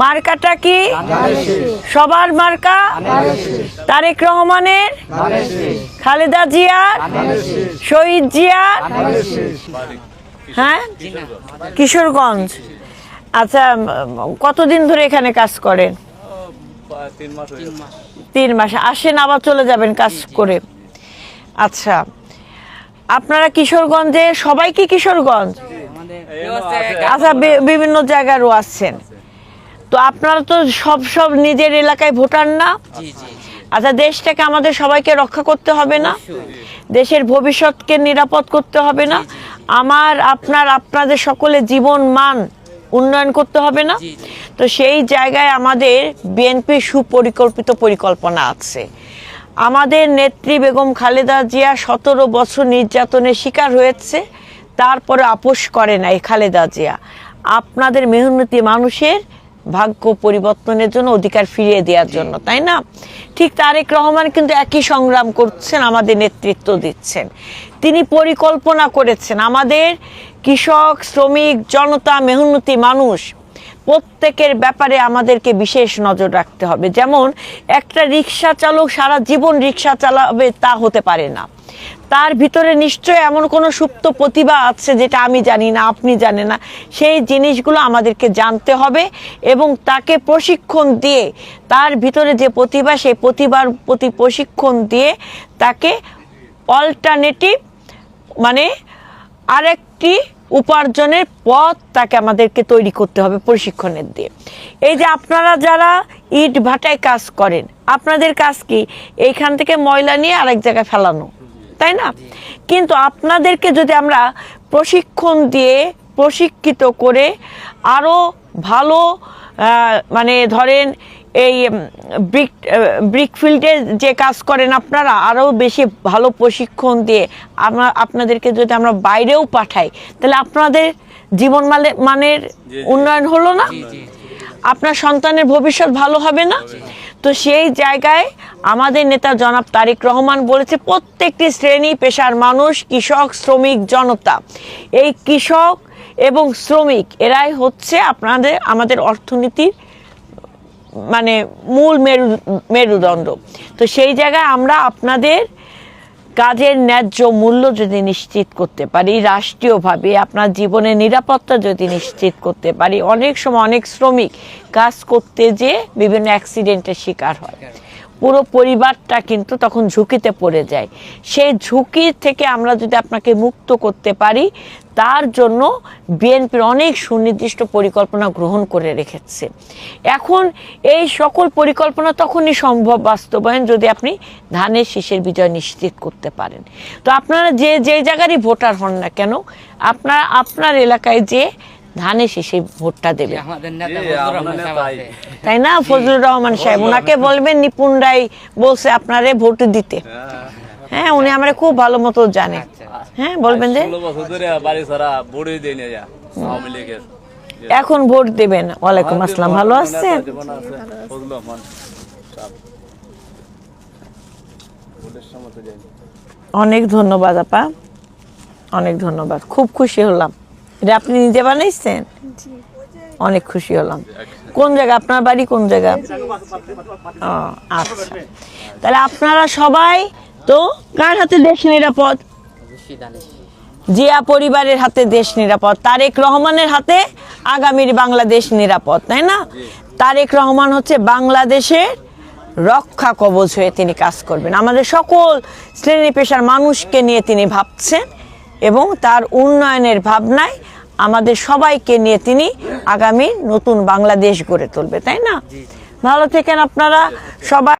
মার্কাটা কি? সবার মার্কা? তারেক রহমানের? খালেদা জিয়ার? শহীদ জিয়ার? হ্যাঁ? কিশোরগঞ্জ। আচ্ছা কতদিন ধরে এখানে কাজ করেন? তিন মাস। আসেন আবার চলে যাবেন কাজ করে। আচ্ছা আপনারা কিশোরগঞ্জে সবাই কি কিশোরগঞ্জ? আচ্ছা বিভিন্ন জায়গারও আসছেন তো আপনারা তো সব সব নিজের এলাকায় ভোটার না? আচ্ছা দেশটাকে আমাদের সবাইকে রক্ষা করতে হবে না? দেশের ভবিষ্যৎকে নিরাপদ করতে হবে না? আমার আপনার আপনাদের সকলে জীবন মান উন্নয়ন করতে হবে না। তো সেই জায়গায় আমাদের বিএনপির সুপরিকল্পিত পরিকল্পনা আছে। আমাদের নেত্রী বেগম খালেদা জিয়া সতেরো বছর নির্যাতনের শিকার হয়েছে তারপরে আপোষ করে নাই খালেদা জিয়া। আপনাদের মেহনতি মানুষের ভাগ্য পরিবর্তনের জন্য অধিকার ফিরিয়ে দেওয়ার জন্য তাই না? ঠিক তারেক রহমান কিন্তু একই সংগ্রাম করছেন আমাদের নেতৃত্ব দিচ্ছেন। তিনি পরিকল্পনা করেছেন আমাদের কৃষক শ্রমিক জনতা মেহনতি মানুষ প্রত্যেকের ব্যাপারে আমাদেরকে বিশেষ নজর রাখতে হবে। যেমন একটা রিক্সা চালক সারা জীবন রিক্সা চালাবে তা হতে পারে না। তার ভিতরে নিশ্চয় এমন কোনো সুপ্ত প্রতিভা আছে যেটা আমি জানি না, আপনি জানে না। সেই জিনিসগুলো আমাদেরকে জানতে হবে এবং তাকে প্রশিক্ষণ দিয়ে, তার ভিতরে যে প্রতিভা, সেই প্রতিভার প্রতি প্রশিক্ষণ দিয়ে তাকে অল্টারনেটিভ মানে আরেকটি উপার্জনের পথ তাকে আমাদেরকে তৈরি করতে হবে প্রশিক্ষণের দিয়ে। এই যে আপনারা যারা ইট ভাটায় কাজ করেন, আপনাদের কাজ কি? এইখান থেকে ময়লা নিয়ে আরেক জায়গায় ফেলানো। তাই না? কিন্তু আপনাদেরকে যদি আমরা প্রশিক্ষণ দিয়ে প্রশিক্ষিত করে আরও ভালো মানে ধরেন এই ব্রিক ব্রিক ফিল্ডে যে কাজ করেন আপনারা আরও বেশি ভালো প্রশিক্ষণ দিয়ে আমরা আপনাদেরকে যদি আমরা বাইরেও পাঠাই তাহলে আপনাদের জীবন মানে- মানের উন্নয়ন হলো না? আপনার সন্তানের ভবিষ্যৎ ভালো হবে না? তো সেই জায়গায় আমাদের নেতা জনাব তারিক রহমান বলেছে, প্রত্যেকটি শ্রেণি পেশার মানুষ কৃষক, শ্রমিক, জনতা। এই কৃষক এবং শ্রমিক, এরাই হচ্ছে আপনাদের, আমাদের অর্থনীতির মানে মূল মেরু, মেরুদণ্ড। তো সেই জায়গায় আমরা আপনাদের কাজের ন্যায্য মূল্য যদি নিশ্চিত করতে পারি, রাষ্ট্রীয়ভাবে আপনার জীবনের নিরাপত্তা যদি নিশ্চিত করতে পারি, অনেক সময় অনেক শ্রমিক কাজ করতে যেয়ে বিভিন্ন অ্যাক্সিডেন্টের শিকার হয়। পুরো পরিবারটা কিন্তু তখন ঝুঁকিতে পড়ে যায়। সেই ঝুঁকি থেকে আমরা যদি আপনাকে মুক্ত করতে পারি, তার জন্য বিএনপির অনেক সুনির্দিষ্ট পরিকল্পনা গ্রহণ করে রেখেছে। এখন এই সকল পরিকল্পনা তখনই সম্ভব বাস্তবায়ন যদি আপনি ধানের শীষের বিজয় নিশ্চিত করতে পারেন। তো আপনারা যে যে জায়গারই ভোটার হন না কেন, আপনারা, আপনার এলাকায় যে ধানের শীষে ভোটটা দেবেন আমাদের নেতা জি, ফজলুর আপনার রহমান সাহেব নেতাই। আছে। তাই না? ফজলুর রহমান সাহেব। ওনাকে বলবেন নিপুণ রায় বলছে আপনারে ভোট দিতে। হ্যাঁ। উনি আমরা খুব ভালো মতো জানে হ্যাঁ বলবেন যে? এখন ভোট দেবেন। ওয়ালাইকুম আসসালাম। ভালো আছেন। অনেক ধন্যবাদ আপা। অনেক ধন্যবাদ। খুব খুশি হলাম। এটা আপনি নিজে বানাইছেন? অনেক খুশি হলাম। কোন জায়গা? আপনার বাড়ি কোন জায়গা? ও আচ্ছা। তাহলে আপনারা সবাই তো কার হাতে দেশ নিরাপদ? জিয়া পরিবারের হাতে দেশ নিরাপদ। তারেক রহমানের হাতে আগামীর বাংলাদেশ নিরাপদ তাই না? তারেক রহমান হচ্ছে বাংলাদেশের রক্ষা কবচ হয়ে তিনি কাজ করবেন। আমাদের সকল শ্রেণি পেশার মানুষকে নিয়ে তিনি ভাবছেন। এবং তার উন্নয়নের ভাবনায় আমাদের সবাইকে নিয়ে তিনি আগামী নতুন বাংলাদেশ গড়ে তুলবে তাই না? ভালো থেকেন আপনারা সবাই।